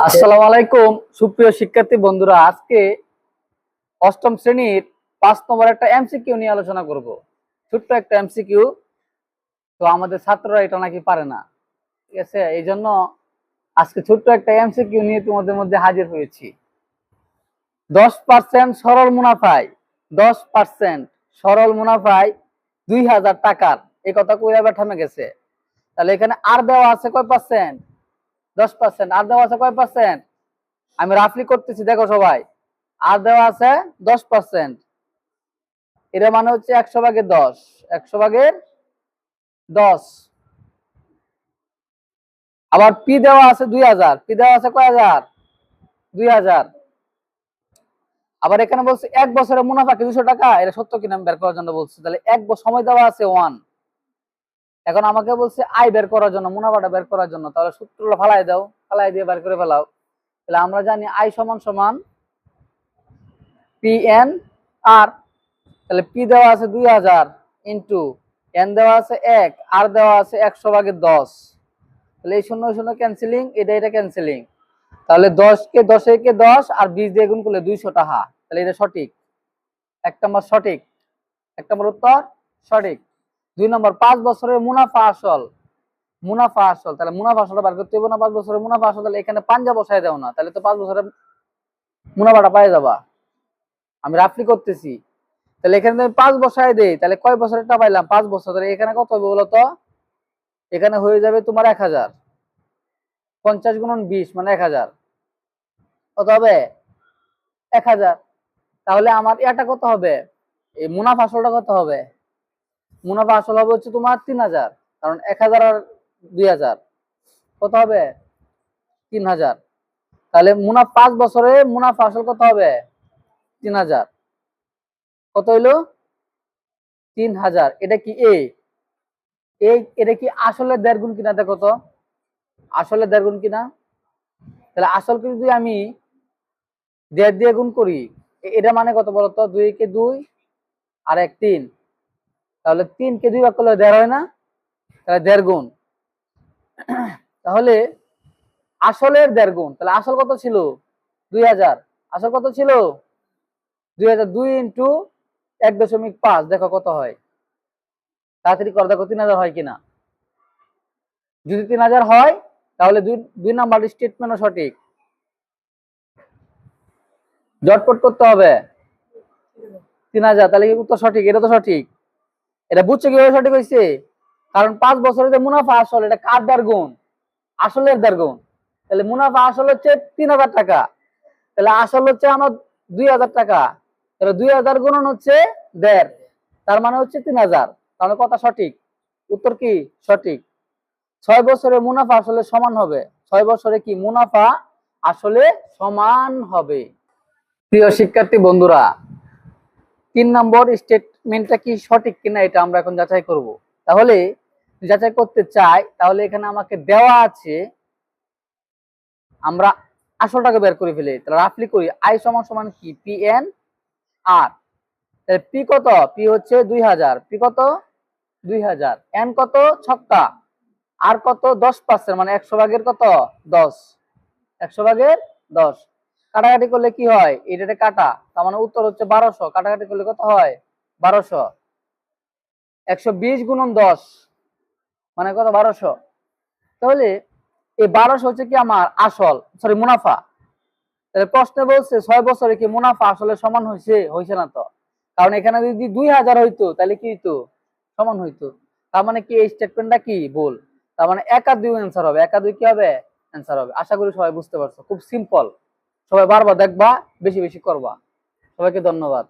আসসালামু আলাইকুম, সুপ্রিয় শিক্ষার্থী বন্ধুরা, আজকে অষ্টম শ্রেণির পাঁচ নম্বর একটা এমসিকিউ নিয়ে আলোচনা করব। ছোট্ট একটা এমসিকিউ। তো আমাদের ছাত্ররা এটা নাকি পারে না। ঠিক আছে? এই জন্য আজকে ছোট্ট একটা এমসিকিউ নিয়ে তোমাদের মধ্যে হাজির হয়েছি। দশ পার্সেন্ট সরল মুনাফায়, দশ পার্সেন্ট সরল মুনাফায় দুই হাজার টাকার। এই কথা কইরা বেঠামে গেছে। তাহলে এখানে আর দেওয়া আছে কয় পার্সেন্ট? দশ পার্সেন্ট আর দেওয়া আছে কয় পার্সেন্ট আমি রাফলি করতেছি, দেখো সবাই। আর দেওয়া আছে দশ পার্সেন্ট এটা মানে হচ্ছে একশো ভাগের দশ। একশো ভাগের দশ। আবার পি দেওয়া আছে দুই হাজার। পি দেওয়া আছে কয় হাজার? দুই হাজার। আবার এখানে বলছে এক বছরের মুনাফা কি দুশো টাকা। এটা সত্য কিনা বের করার জন্য বলছি। তাহলে এক সময় দেওয়া আছে ওয়ান এখন আমাকে বলছে, আয় বের করার জন্য, মুনাফাটা বের করার জন্য, তাহলে সূত্রটা ফালাই দাও, ফালাই দিয়ে বের করে ফেলাও। তাহলে আমরা জানি আই সমান সমান পি এন আর তাহলে পি দেওয়া আছে দুই হাজার ইন্টু এন দেওয়া আছে এক আর দেওয়া আছে একশো ভাগের দশ। তাহলে এই শূন্য শূন্য ক্যান্সেলিং এটা এটা ক্যান্সেলিং তাহলে দশ কে দশে কে দশ আর বিশ দিয়ে গুণ করলে দুইশো টাকা। তাহলে এটা সঠিক। এক নম্বর সঠিক। এক নম্বর উত্তর সঠিক। দুই নম্বর, পাঁচ বছরের মুনাফা আসল। মুনাফা আসল। তাহলে মুনাফা আসলটা বার করতে হবে না, পাঁচ বছরের মুনাফা আসল, তাহলে এখানে পাঞ্জা বসায় দাও না। তাহলে তো পাঁচ বছরের মুনাফাটা পাই যাবা। আমি রাফলি করতেছি। তাহলে এখানে আমি পাঁচ বসায় দেই, তাহলে কয় বছরেরটা পাইলাম? পাঁচ বছর। তাহলে এখানে কত হবে বলো তো এখানে হয়ে যাবে তোমার এক হাজার। পঞ্চাশ গুণন বিশ মানে এক হাজার। কত হবে? এক হাজার। তাহলে আমার এটা কত হবে? এই মুনাফা আসলটা কত হবে? মুনাফা আসল হবে হচ্ছে তোমার তিন হাজার, কারণ এক হাজার আর দুই হাজার। কত হবে? তিন হাজার। তাহলে মুনাফা পাঁচ বছরে মুনাফা আসল কত হবে? তিন হাজার। কত হইল? তিন হাজার। এটা কি এ এটা কি আসলে দেড় গুণ কিনা? দেখো তো। আসলে দেড় গুণ কিনা? তাহলে আসলকে যদি আমি দেড় দিয়ে গুণ করি এটা মানে কত বলতো? দুই কে দুই আর এক তিন। তাহলে তিন কে দুই ভাগ করলে দেড় হয় না? তাহলে দেড় গুণ। তাহলে আসলের দেড় গুণ। তাহলে আসল কত ছিল? দুই হাজার। আসল কত ছিল? দুই হাজার দুই ইন্টু এক দশমিক পাঁচ। দেখো কত হয়। তাড়াতাড়ি কর। দেখো তিন হাজার হয় কিনা। যদি তিন হাজার হয়, তাহলে দুই দুই নাম্বার স্টেটমেন্টও সঠিক। জটপট করতে হবে। তিন হাজার। তাহলে কি উত্তর সঠিক? এটা তো সঠিক। এটা বুঝছ কীভাবে সঠিক হয়েছে কারণ পাঁচ বছরের যে মুনাফা আসল, এটা কার দেড় গুণ? আসলের দেড় গুণ। তাহলে মুনাফা আসল হচ্ছে তিন হাজার টাকা। তাহলে আসল হচ্ছে আমার দুই হাজার টাকা। তাহলে দুই হাজার গুণন হচ্ছে দেড়। তার মানে হচ্ছে তিন হাজার। তাহলে কথা সঠিক। উত্তর কি? সঠিক। ছয় বছরে মুনাফা আসলে সমান হবে। ছয় বছরে কি মুনাফা আসলে সমান হবে? প্রিয় শিক্ষার্থী বন্ধুরা তিন নম্বর স্টেটমেন্টটা কি সঠিক কিনা এটা আমরা এখন যাচাই করব। তাহলে যাচাই করতে চাই, তাহলে এখানে আমাকে দেওয়া আছে, আমরা আসলটাকে বের করে ফেলি। তাহলে রাফলি করি আই সমান সমান কি? পি এন আর পি কত? পি হচ্ছে দুই হাজার। পি কত? দুই হাজার। এন কত? ছক্কা। আর কত? দশ পার্সেন্ট মানে একশো ভাগের কত? দশ। একশো ভাগের দশ। কাটাকাটি করলে কি হয়? এটা কাটা। তার মানে উত্তর হচ্ছে বারোশো। কাটাকাটি করলে কত হয়? বারোশো। একশো বিশ গুণন দশ। মানে কত? বারোশো। তাহলে এই বারোশো হচ্ছে কি আমার আসল? সরি মুনাফা। তাহলে প্রশ্নে বলছে ছয় বছরে কি মুনাফা আসলে সমান হয়েছে? হয়েছে না তো। কারণ এখানে যদি দুই হাজার হইতো, তাহলে কি হইতো? সমান হইতো। তার মানে কি এই স্টেটমেন্টটা কি? ভুল। তার মানে এক দুই অ্যান্সার হবে। এক দুই কি হবে? অ্যান্সার হবে। আশা করি সবাই বুঝতে পারছ। খুব সিম্পল সবাই বারবার দেখবা বেশি বেশি করবা। সবাইকে ধন্যবাদ।